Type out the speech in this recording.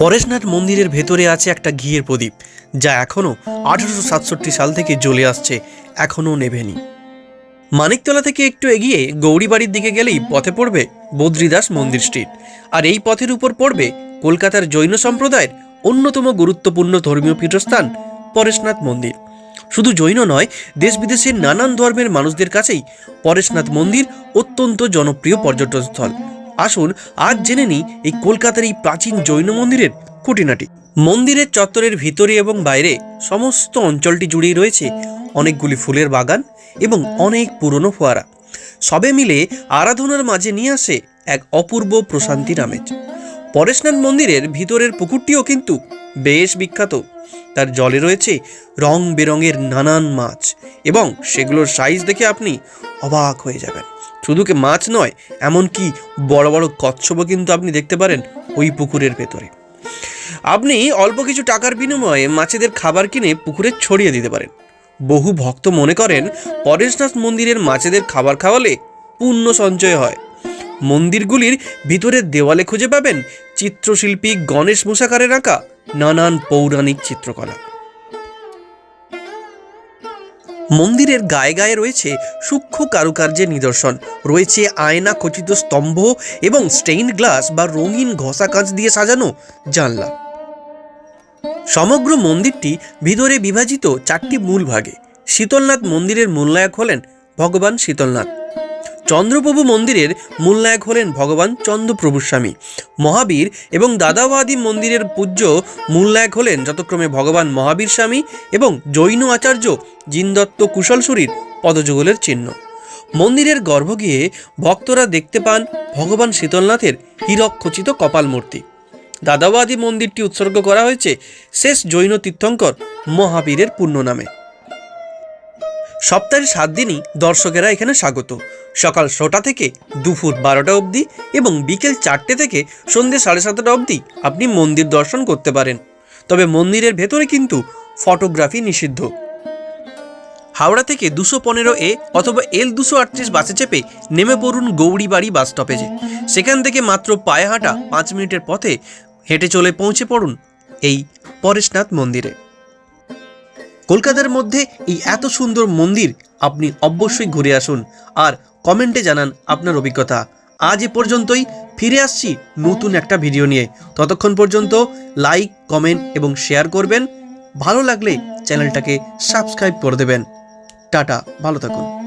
পরেশনাথ মন্দিরের ভেতরে আছে একটা ঘিয়ের প্রদীপ, যা এখনও আঠারোশো সাতষট্টি সাল থেকে জ্বলে আসছে, এখনও নেভেনি। মানিকতলা থেকে একটু এগিয়ে গৌরীবাড়ির দিকে গেলেই পথে পড়বে বদ্রীদাস মন্দির স্ট্রিট আর এই পথের উপর পড়বে কলকাতার জৈন সম্প্রদায়ের অন্যতম গুরুত্বপূর্ণ ধর্মীয় পীঠস্থান পরেশনাথ মন্দির। শুধু জৈন নয় দেশ বিদেশের নানান ধর্মের মানুষদের কাছেই পরেশনাথ মন্দির অত্যন্ত জনপ্রিয় পর্যটনস্থল। আসুন, আজ জেনে নিই এই কলকাতার এই প্রাচীন জৈন মন্দিরের খুঁটিনাটি। মন্দিরের চত্বরের ভিতরে এবং বাইরে সমস্ত অঞ্চলটি জুড়েই রয়েছে অনেকগুলি ফুলের বাগান এবং অনেক পুরনো ফোয়ারা। সবে মিলে আরাধনার মাঝে নিয়ে আসে এক অপূর্ব প্রশান্তির আমেজ। পরেশনাথ মন্দিরের ভিতরের পুকুরটিও কিন্তু বেশ বিখ্যাত। তার জলে রয়েছে রং বেরঙের নানান মাছ এবং সেগুলোর সাইজ দেখে আপনি অবাক হয়ে যাবেন। শুধু কি মাছ নয়, এমনকি বড় বড় কচ্ছপও কিন্তু আপনি দেখতে পারেন ওই পুকুরের ভেতরে। আপনি অল্প কিছু টাকার বিনিময়ে মাছেদের খাবার কিনে পুকুরে ছড়িয়ে দিতে পারেন। বহু ভক্ত মনে করেন, পরেশনাথ মন্দিরের মাছেদের খাবার খাওয়ালে পুণ্য সঞ্চয় হয়। মন্দিরগুলির ভিতরের দেওয়ালে খুঁজে পাবেন চিত্রশিল্পী গণেশ মুসাকারের আঁকা নানান পৌরাণিক চিত্রকলা। মন্দিরের গায়ে গায়ে রয়েছে সূক্ষ্ম কারুকার্যের নিদর্শন। রয়েছে আয়না খচিত স্তম্ভ এবং স্টেইন গ্লাস বা রঙিন ঘষা কাঁচ দিয়ে সাজানো জানলা। সমগ্র মন্দিরটি ভিতরে বিভাজিত চারটি মূল ভাগে। শীতলনাথ মন্দিরের মূল্যায়ক হলেন ভগবান শীতলনাথ। চন্দ্রপ্রভু মন্দিরের মূলনায়ক হলেন ভগবান চন্দ্রপ্রভু স্বামী মহাবীর এবং দাদাবাদী মন্দিরের পূজ্য মূলনায়ক হলেন যতক্রমে ভগবান মহাবীর স্বামী এবং জৈন আচার্য জিনদত্ত কুশলসুরীর পদযুগলের চিহ্ন। মন্দিরের গর্ভ গিয়ে ভক্তরা দেখতে পান ভগবান শীতলনাথের হীরক খচিত কপাল মূর্তি দাদাবাদী মন্দিরটি উৎসর্গ করা হয়েছে শেষ জৈন তীর্থঙ্কর মহাবীরের পূর্ণ নামে সপ্তাহের সাত দিনই দর্শকেরা এখানে স্বাগত। সকাল ছটা থেকে দুপুর বারোটা অবধি এবং বিকেল চারটে থেকে সন্ধ্যে সাড়ে সাতটা অবধি আপনি মন্দির দর্শন করতে পারেন। তবে মন্দিরের ভেতরে কিন্তু ফটোগ্রাফি নিষিদ্ধ। হাওড়া থেকে দুশো পনেরো এ অথবা এল দুশো আটত্রিশ বাসে চেপে নেমে পড়ুন গৌরীবাড়ি বাস স্টপেজে। সেখান থেকে মাত্র পায়ে হাঁটা পাঁচ মিনিটের পথে হেঁটে চলে পৌঁছে পড়ুন এই পরেশনাথ মন্দিরে। কলকাতার মধ্যে এই এত সুন্দর মন্দির আপনি অবশ্যই ঘুরে আসুন আর কমেন্টে জানান আপনার অভিজ্ঞতা। আজ এ পর্যন্তই, ফিরে আসছি নতুন একটা ভিডিও নিয়ে। ততক্ষণ পর্যন্ত লাইক, কমেন্ট এবং শেয়ার করবেন। ভালো লাগলে চ্যানেলটাকে সাবস্ক্রাইব করে দেবেন। টাটা, ভালো থাকুন।